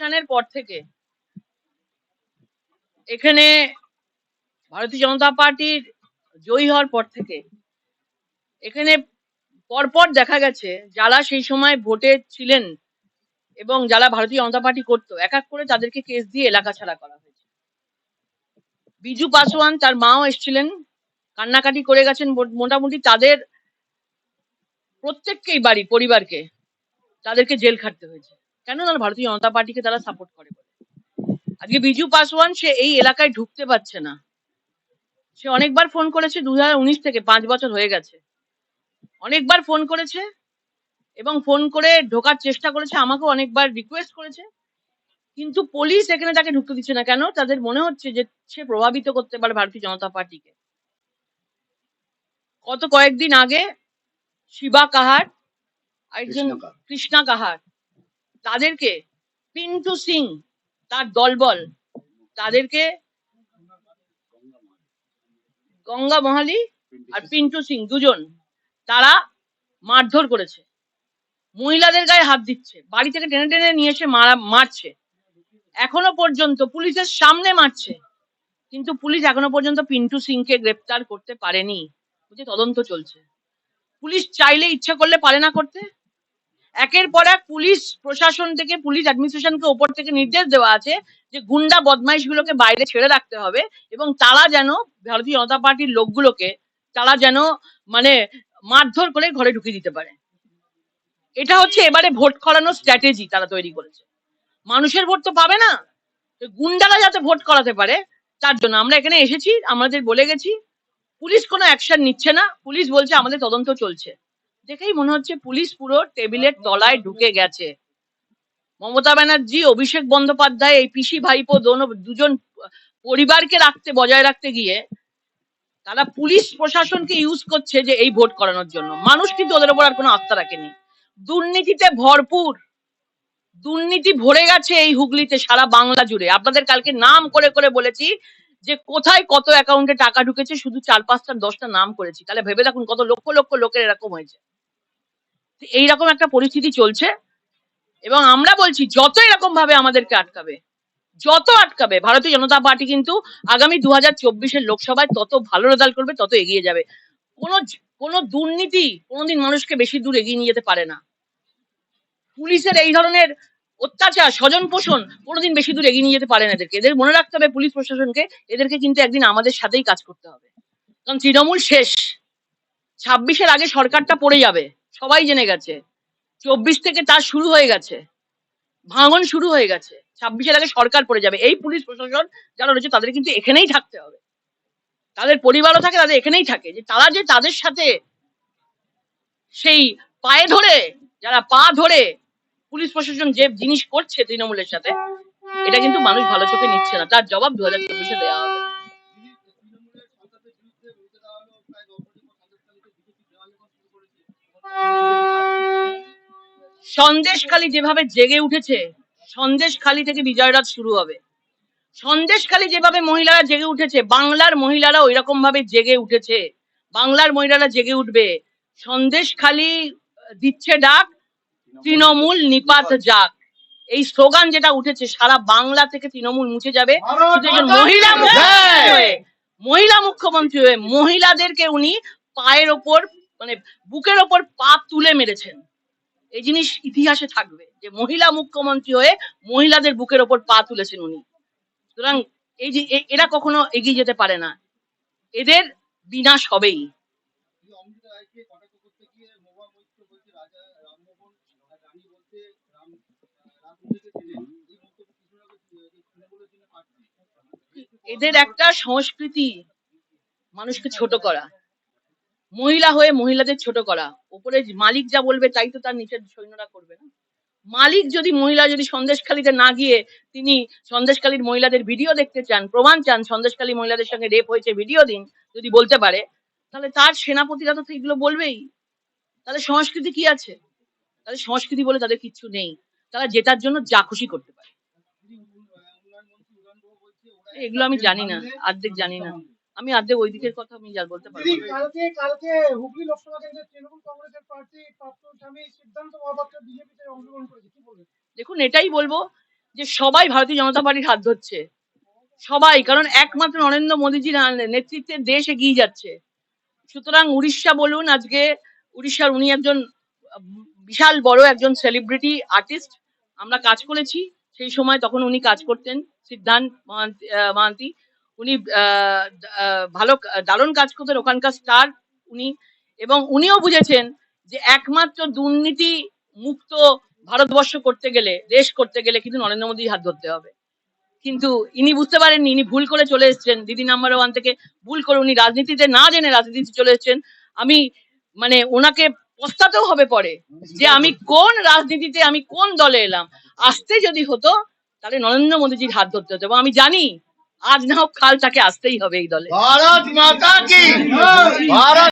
ইলেকশনের পর থেকে এখানে ভারতীয় জনতা পার্টির জয়ী হওয়ার পর থেকে এখানে পরপর দেখা গেছে যারা সেই সময় ভোটে ছিলেন এবং যারা ভারতীয় জনতা পার্টি করতো, এক এক করে তাদেরকে কেস দিয়ে এলাকা ছাড়া করা হয়েছে। বিজু পাসওয়ান তার মাও এসেছিলেন, কান্নাকাটি করে গেছেন মোটামুটি তাদের প্রত্যেককেই বাড়ি, পরিবারকে তাদেরকে জেল খাটতে হয়েছে। কেন না ভারতীয় জনতা পার্টিকে তারা সাপোর্ট করে আজকে বিজু পাসওয়ান সে এই এলাকায় ঢুকতে পারছে না। সে অনেকবার ফোন করেছে দু হাজার উনিশ থেকে পাঁচ বছর হয়ে গেছে। অনেকবার ফোন করেছে এবং ফোন করে ঢোকার চেষ্টা করেছে আমাকেও অনেকবার রিকোয়েস্ট করেছে। কিন্তু পুলিশ এখানে তাকে ঢুকতে দিচ্ছে না। কেন? তাদের মনে হচ্ছে যে সে প্রভাবিত করতে পারে ভারতীয় জনতা পার্টিকে। গত কয়েকদিন আগে শিবা কাহার একজন কৃষ্ণ কাহার। তাদেরকে পিন্টু সিং, তার দলবল, তাদেরকে গঙ্গা মহালি আর পিন্টু সিং দুজন, তারা মারধর করেছে। মহিলাদের গায়ে হাত দিচ্ছে, বাড়ি থেকে টেনে টেনে নিয়ে এসে মারা, মারছে। এখনও পর্যন্ত পুলিশের সামনে মারছে, কিন্তু পুলিশ এখনও পর্যন্ত পিন্টু সিংকে গ্রেপ্তার করতে পারেনি। তদন্ত চলছে। পুলিশ চাইলে ইচ্ছা করলে পারে না করতে। একের পর এক পুলিশ প্রশাসন থেকে, পুলিশ অ্যাডমিনিস্ট্রেশনকে ওপর থেকে নির্দেশ দেওয়া আছে যে গুন্ডা বদমাইশ গুলোকে বাইরে ছেড়ে রাখতে হবে এবং তারা যেন, ভারতীয় জনতা পার্টির লোকগুলোকে তারা যেন মানে মারধর করে ঘরে ঢুকিয়ে দিতে পারে। এটা হচ্ছে এবারে ভোট করানোর স্ট্র্যাটেজি তারা তৈরি করেছে। মানুষের ভোট তো পাবে না। গুন্ডারা যাতে ভোট করাতে পারে, তার জন্য আমরা এখানে এসেছি, আমাদের বলে গেছি। পুলিশ কোনো অ্যাকশন নিচ্ছে না। পুলিশ বলছে, আমাদের তদন্ত চলছে। দেখেই মনে হচ্ছে পুলিশ পুরো টেবিলের তলায় ঢুকে গেছে। মমতা ব্যানার্জি, অভিষেক বন্দ্যোপাধ্যায়, এই পিসি ভাইপো দোনো, দুজন পরিবারকে রাখতে, বজায় রাখতে গিয়ে তারা পুলিশ প্রশাসনকে ইউজ করছে যে এই ভোট করানোর জন্য। মানুষ কিন্তু ওদের উপর আর কোনো আস্থা রাখেনি। দুর্নীতিতে ভরপুর। দুর্নীতি ভরে গেছে এই হুগলিতে সারা বাংলা জুড়ে। আপনাদের কালকে নাম করে করে বলেছি যে কোথায় কত অ্যাকাউন্টে টাকা ঢুকেছে, শুধু চার পাঁচটা দশটা নাম করেছি। তাহলে ভেবে দেখুন কত লক্ষ লক্ষ লোকের এরকম হয়েছে। এইরকম একটা পরিস্থিতি চলছে এবং আমরা বলছি, যত এরকম ভাবে আমাদেরকে আটকাবে, যত আটকাবে, ভারতীয় জনতা পার্টি কিন্তু আগামী দু হাজার চব্বিশের লোকসভায় তত ভালো রেজাল্ট করবে, তত এগিয়ে যাবে। কোনো কোনো দুর্নীতি কোনোদিন মানুষকে বেশি দূর এগিয়ে নিয়ে যেতে পারে না। পুলিশের এই ধরনের অত্যাচার, স্বজন পোষণ কোনোদিন বেশি দূর এগিয়ে নিয়ে যেতে পারে না এদেরকে। এদের মনে রাখতে হবে, পুলিশ প্রশাসনকে এদেরকে কিন্তু একদিন আমাদের সাথেই কাজ করতে হবে। কারণ তৃণমূল শেষ। ছাব্বিশের আগে সরকারটা পড়ে যাবে। সবাই জেনে গেছে। চব্বিশ থেকে তার শুরু হয়ে গেছে। ভাঙন শুরু হয়ে গেছে। ছাব্বিশের আগে সরকার পড়ে যাবে। এই পুলিশ প্রশাসন যারা রয়েছে, তাদের কিন্তু এখানেই থাকতে হবে। তাদের পরিবারও থাকে, তাদের এখানেই থাকে। যে তারা যে তাদের সাথে সেই পায়ে ধরে, যারা পা ধরে পুলিশ প্রশাসন যে জিনিস করছে তৃণমূলের সাথে, এটা কিন্তু মানুষ ভালো চোখে নিচ্ছে না। তার জবাব দু হাজার চব্বিশে দেওয়া হবে। সন্দেশখালি যেভাবে জেগে উঠেছে সন্দেশখালি থেকে বিজয়রাত শুরু হবে। সন্দেশখালি যেভাবে মহিলারা জেগে উঠেছে বাংলার মহিলারা ওই রকম ভাবে জেগে উঠেছে। বাংলার মহিলারা জেগে উঠবে। সন্দেশখালি দিচ্ছে ডাক তৃণমূল নিপাত যাক। এই স্লোগান যেটা উঠেছে সারা বাংলা থেকে তৃণমূল মুছে যাবে। মহিলা মহিলা মুখ্যমন্ত্রী হয়ে মহিলাদেরকে উনি পায়ের ওপর মানে বুকের ওপর পা তুলে মেরেছেন। এই জিনিস ইতিহাসে থাকবে যে মহিলা মুখ্যমন্ত্রী হয়ে মহিলাদের বুকের ওপর পা তুলেছেন উনি। সুতরাং এই যে এরা কখনো এগিয়ে যেতে পারে না। এদের বিনাশ হবেই। এদের একটা সংস্কৃতি মানুষকে ছোট করা। মহিলা হয়ে মহিলাদের ছোট করা। উপরে মালিক যা বলবে তাই তো তার নিচের সৈন্যরা করবে না। মালিক যদি মহিলা যদি সন্দেশখালীতে না গিয়ে তিনি সন্দেশখালীর মহিলাদের ভিডিও দেখতে চান, প্রমাণ চান, সন্দেশখালী মহিলাদের সঙ্গে রেপ হয়েছে ভিডিও দিন, যদি বলতে পারে, তাহলে তার সেনাপতিরা তো এগুলো বলবেই। তাদের সংস্কৃতি কি আছে? তাদের সংস্কৃতি বলে তাদের কিচ্ছু নেই। তারা জেতার জন্য যা খুশি করতে পারে। এগুলো আমি জানি না অর্ধেক জানি না। আমি অর্ধেক ওই দিকের কথা আমি যা বলতে পারব কালকে কালকে হুগলি লোকসভা কেন্দ্রের তৃণমূল কংগ্রেসের প্রার্থী প্রাপ্ত স্বামী সিদ্ধান্ত মহাপাত্র বিজেপিতে অংশগ্রহণ করেছে কি বলবেন? দেখুন এটাই বলব যে সবাই ভারতীয় জনতা পার্টির হাত ধরছে। সবাই কারণ একমাত্র নরেন্দ্র মোদীজির নেতৃত্বে দেশ এগিয়ে যাচ্ছে। সুতরাং উড়িষ্যা বলুন আজকে উড়িষ্যার উনি একজন বিশাল বড় একজন সেলিব্রিটি আর্টিস্ট আমরা কাজ করেছি সেই সময় তখন উনি কাজ করতেন সিদ্ধান্ত মহান্তি। উনি ভালো দারুণ কাজ করতেন ওখানকার স্টার উনি। এবং উনিও বুঝেছেন যে একমাত্র দুর্নীতি মুক্ত ভারতবর্ষ করতে গেলে, দেশ করতে গেলে কিন্তু নরেন্দ্র মোদীর হাত ধরতে হবে। কিন্তু ইনি বুঝতে পারেননি, ইনি ভুল করে চলে এসেছেন। দিদি নাম্বার ওয়ান থেকে ভুল করে উনি রাজনীতিতে না জেনে রাজনীতিতে চলে এসেছেন। আমি মানে ওনাকে পস্তাতেও হবে পরে যে আমি কোন রাজনীতিতে আমি কোন দলে এলাম। আসতে যদি হতো, তাহলে নরেন্দ্র মোদীজির হাত ধরতে হতো। এবং আমি জানি आज ना खालसा के आसते ही दल भारत माता की। हाँ। भारत